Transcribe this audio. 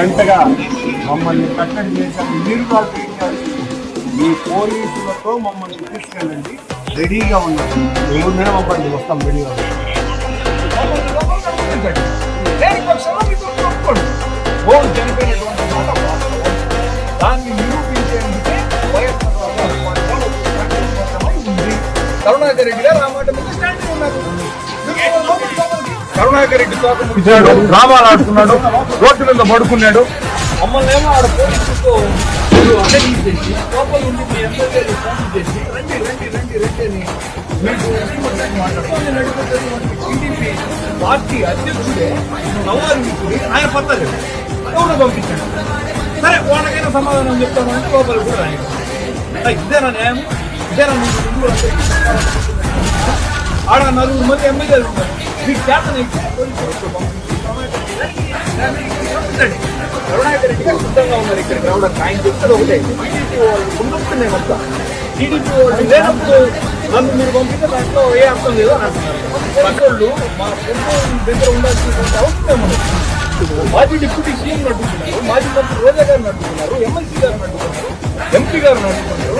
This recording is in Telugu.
గంటగా మమ్మల్ని కట్టడి చేశారు. మీరు కాదు మీ పోలీసులతో మమ్మల్ని తీసుకెళ్ళండి. రెడీగా ఉన్నారు మేము మమ్మల్ని వస్తాం రెడీగా ఓన్ చనిపోయినటువంటి మాట దాన్ని నిరూపించేందుకే వైఎస్ఆర్ ఉంది. కరుణాకర్ రెడ్డి గారు ఆ మాట మీద స్టాండ్ ఉన్నారు. మీరు లోపలికి లోపలికి. కరుణాకర్ రెడ్డి తోక ముడిచాడు డ్రామాలు ఆడుతున్నాడు రోడ్డు మీద పడుకున్నాడు. మమ్మల్ని ఏమో ఆడ పోలీసులతో లోపల ఉండి మీ ఎమ్మెల్యేలు ఫోన్ చేసి రండి రండి రండి రండి అని టీడీపీ పార్టీ అధ్యక్షుడే ఆయన పద్ధతి ఎవరు పంపించాడు. సరే వాళ్ళకైనా సమాధానం చెప్తామంటే లోపల కూడా రాయడు. ఇదేనా న్యాయం? ఇదేనా అంటే? ఆడ నలుగురు మంది ఎమ్మెల్యేలు ఉన్నారు. మీకు చేతనైతే కరుణాకర్ రెడ్డి సిద్ధంగా ఉన్నారు ఇక్కడికి రావడానికి ఆయన చెప్తారు ఒకటే టీడీపీ వాళ్ళు ఉన్నప్పుడు నేను వస్తా టీడీపీ వాళ్ళు లేనప్పుడు నన్ను మీరు పంపితే దాంట్లో ఏ అర్థం లేదు అని అంటున్నారు పక్కళ్ళు మా ప్రభుత్వం దగ్గర ఉండాల్సినటువంటి అవసరం ఏమన్నది మాజీ డిప్యూటీ సీఎం నడుపుతున్నారు మాజీ మంత్రి రోజా గారు నడుపుతున్నారు ఎమ్మెల్సీ గారు నడుపుతున్నారు ఎంపీ గారు నడుపుతున్నారు